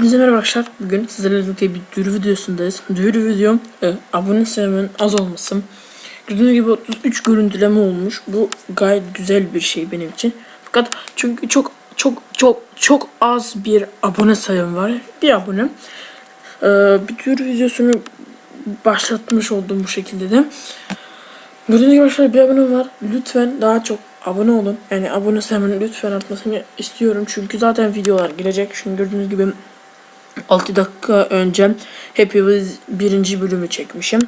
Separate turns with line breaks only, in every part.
Hepinize merhaba arkadaşlar. Bugün sizlerle birlikte bir duyuru videosundayız. Duyuru videom e, abone sayımın az olması. Gördüğünüz gibi 33 görüntüleme olmuş. Bu gayet güzel bir şey benim için. Fakat çünkü çok çok çok çok az bir abone sayım var. Bir abonem. E, bir duyuru videosunu başlatmış oldum bu şekilde de. Gördüğünüz gibi arkadaşlar bir abonem var. Lütfen daha çok abone olun. Yani abone sayımın lütfen artmasını istiyorum. Çünkü zaten videolar gelecek. Şimdi gördüğünüz gibi 6 dakika önce Happy Wheels birinci bölümü çekmişim.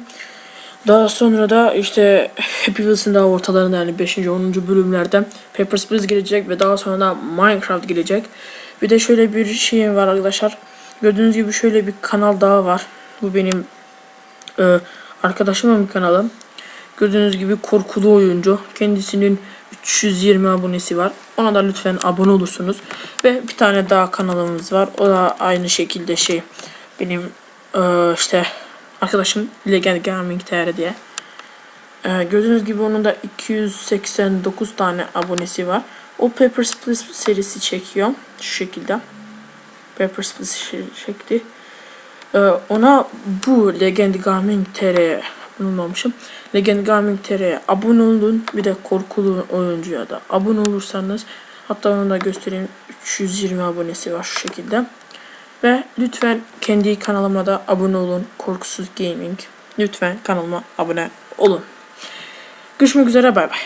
Daha sonra da işte Happy Wheels'in daha ortalarında yani 5. 10. bölümlerde Papers, Please gelecek ve daha sonra da Minecraft gelecek. Bir de şöyle bir şey var arkadaşlar. Gördüğünüz gibi şöyle bir kanal daha var. Bu benim e, arkadaşımın bir kanalı. Gördüğünüz gibi korkulu oyuncu. Kendisinin 320 abonesi var. Ona da lütfen abone olursunuz. Ve bir tane daha kanalımız var. O da aynı şekilde şey benim e, işte arkadaşım Legend Gaming TR diye. E, gördüğünüz gibi onun da 289 tane abonesi var. O Papers, Please serisi çekiyor. Şu şekilde. Papers, Please şi- çekti. Ee, ona bu Legend Gaming TR'ye bulunmamışım. Legend Gaming TR'ye abone olun. Bir de korkulu oyuncuya da abone olursanız hatta onu da göstereyim. 320 abonesi var şu şekilde. Ve lütfen kendi kanalıma da abone olun. Korkusuz Gaming. Lütfen kanalıma abone olun. Görüşmek üzere bay bay.